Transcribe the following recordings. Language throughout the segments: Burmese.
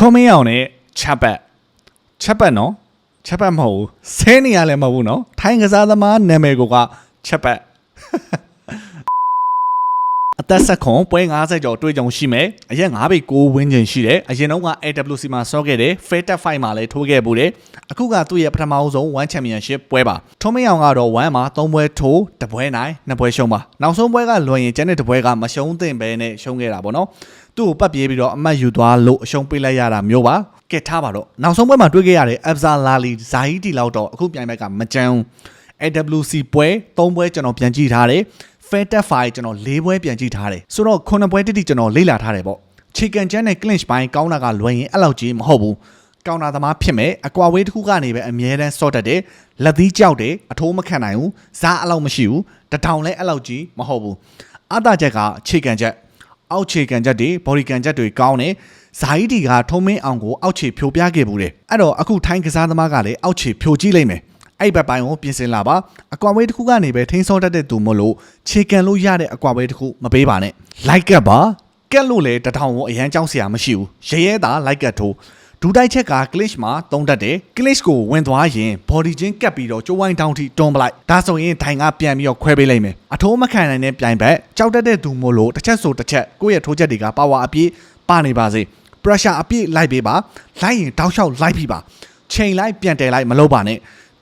ထုံးမင်းအောင်နဲ့ချက်ပတ်ချက်ပတ်နော်ချက်ပတ်မဟုတ်ဘူးဆဲနေရလည်းမဟုတ်ဘူးနော်ထိုင်းကစားသမားနာမည်ကိုကချက်ပတ်အသက်ဆက်ခွန်ပွဲ90ကျော်တွေ့ကြုံရှိမယ်အရက်9ပိတ်6ဝင်းကျင်ရှိတယ်အရင်တော့က AWC မှာဆော့ခဲ့တယ် Fated Fight မှာလည်းထိုးခဲ့ဘူးတယ်အခုကသူ့ရဲ့ပထမဆုံး One Championship ပွဲပါထုံးမင်းအောင်ကတော့1မှာ3ပွဲထိုးတစ်ပွဲနိုင်နှစ်ပွဲရှုံးပါနောက်ဆုံးပွဲကလွန်ရင်ကျန်တဲ့တစ်ပွဲကမရှုံးသင့်ပဲနဲ့ရှုံးခဲ့တာပေါ့နော် သူ့ကိုပတ်ပြေးပြီးတော့အမှတ်ယူသွားလို့အရှုံးပေးလိုက်ရတာမျိုးပါကဲထားပါတော့နောက်ဆုံးပွဲမှာတွေ့ခဲ့ရတဲ့ Abza Lali Zahidi လောက်တော့အခုပြိုင်ဘက်ကမကြမ်းဘူး AWC ပွဲ3ပွဲကျွန်တော်ပြန်ကြည့်ထားတယ် Fated Fight ကျွန်တော်၄ပွဲပြန်ကြည့်ထားတယ်ဆိုတော့9ပွဲတိတိကျွန်တော်လေ့လာထားတယ်ပေါ့ Chicken Jan နဲ့ Clinch ပိုင်းကောင်းတာကလွယ်ရင်အဲ့လောက်ကြီးမဟုတ်ဘူးကောင်းတာသမားဖြစ်မဲ့အကွာဝေးတစ်ခုကနေပဲအမြဲတမ်းစော့တတ်တယ်လက်သီးကြောက်တယ်အထိုးမခံနိုင်ဘူးဇားအဲ့လောက်မရှိဘူးတထောင်လဲအဲ့လောက်ကြီးမဟုတ်ဘူးအတာချက်က Chicken Jan အောက်ခြေကန်ချက်တွေ body ကန်ချက်တွေကောင်းတယ်ဇာကြီးတီကထုံးမင်းအောင်ကိုအောက်ခြေဖြိုပြခဲ့ဘူးတယ်အဲ့တော့အခုထိုင်းကစားသမားကလည်းအောက်ခြေဖြိုကြည့်လိုက်မယ်အဲ့ဘက်ပိုင်းကိုပြင်ဆင်လာပါအကွာဝေးတစ်ခုကနေပဲထိန်းစောတတ်တဲ့သူမလို့ခြေကန်လို့ရတဲ့အကွာဝေးတစ်ခုမပေးပါနဲ့ like ကပ်ပါကက်လို့လေတထောင်ကိုအရန်ကြောင်းစရာမရှိဘူးရဲရဲသာ like ကပ်ထိုး ဒူတိုက်ချက်က glitch မှာတုံးတတ်တယ် glitch ကိုဝင်သွားရင် body ချင်းကပ်ပြီးတော့ကျိုးဝိုင်းတောင်းထိတွန်းပလိုက်ဒါဆိုရင်ဒိုင်ကပြန်ပြီးတော့ခွဲပေးလိုက်မယ်အထိုးမခံနိုင်တဲ့ပြိုင်ဘက်ကြောက်တတ်တဲ့သူမို့လို့တစ်ချက်ဆိုတစ်ချက်ကိုယ့်ရဲ့ထိုးချက်တွေကပါဝါအပြည့်ပါနေပါစေ pressure အပြည့်လိုက်ပေးပါလိုက်ရင်တောက်လျှောက်လိုက်ပြီးပါချိန်လိုက်ပြန်တယ်လိုက်မလုပ်ပါနဲ့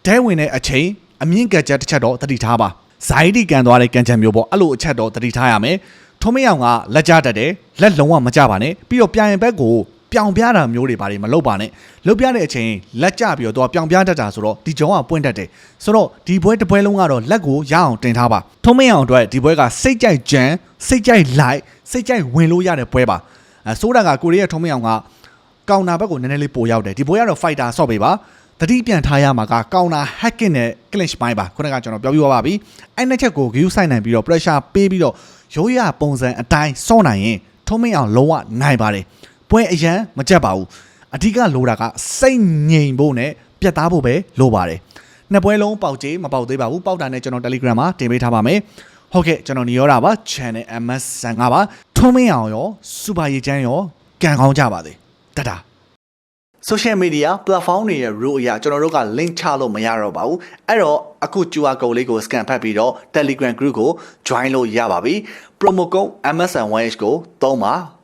ဒဲဝင်တဲ့အချိန်အမြင့်ကက်ချက်တစ်ချက်တော့တတိထားပါဇိုင်းဒီကန်သွားတဲ့ကန်ချက်မျိုးပေါ့အဲ့လိုအချက်တော့တတိထားရမယ်ထုံးမအောင်ကလက်ကြတတ်တယ်လက်လုံးဝမကြပါနဲ့ပြီးတော့ပြန်ရင်ဘက်ကို ပြောင်ပြတာမျိုးတွေပါတယ်မလုပ်ပါနဲ့လုပ်ပြတဲ့အချိန်လက်ကြပြီးတော့သူကပြောင်ပြတတ်တာဆိုတော့ဒီကြောကပွင့်တတ်တယ်ဆိုတော့ဒီပွဲတစ်ပွဲလုံးကတော့လက်ကိုရအောင်တင်ထားပါထုံးမအောင်အတွက်ဒီပွဲကစိတ်ကြိုက်ကြမ်းစိတ်ကြိုက်လိုက်စိတ်ကြိုက်ဝင်လို့ရတဲ့ပွဲပါအဲဆိုးတာကကိုရီးယားထုံးမအောင်ကကောင်နာဘက်ကိုနည်းနည်းလေးပိုရောက်တယ်ဒီပွဲကတော့ fighter ဆော့ပေးပါတတိပြန်ထားရမှာကကောင်နာ hacking နဲ့ clinch ပိုင်းပါခုနကကျွန်တော်ပြောပြသွားပါပြီအဲ့နှစ်ချက်ကို view ဆိုင်နိုင်ပြီးတော့ pressure ပေးပြီးတော့ရိုးရပုံစံအတိုင်းစော့နိုင်ရင်ထုံးမအောင်လုံးဝနိုင်ပါတယ် ပွဲအရန်မကြက်ပါဘူးအဓိကလိုတာကစိတ်ငြိမ်ဖို့နဲ့ပြတ်သားဖို့ပဲလိုပါတယ်နှစ်ပွဲလုံးပေါက်ကြေးမပေါက်သေးပါဘူးပေါက်တာနဲ့ကျွန်တော် Telegram မှာတင်ပေးထားပါမယ်ဟုတ်ကဲ့ကျွန်တော်နေရောတာပါ channel MS ဆန်ကပါထုံးမအောင်ရောစူပါရီချမ်းရောကန်ကောင်းကြပါသေးတတာ social media platform တွေရဲ့ rule အရကျွန်တော်တို့က link ချလို့မရတော့ပါဘူးအဲ့တော့အခု QR code လေးကို scan ဖတ်ပြီးတော့ Telegram group ကို join လို့ရပါပြီ promo code MSN1H ကိုသုံးပါ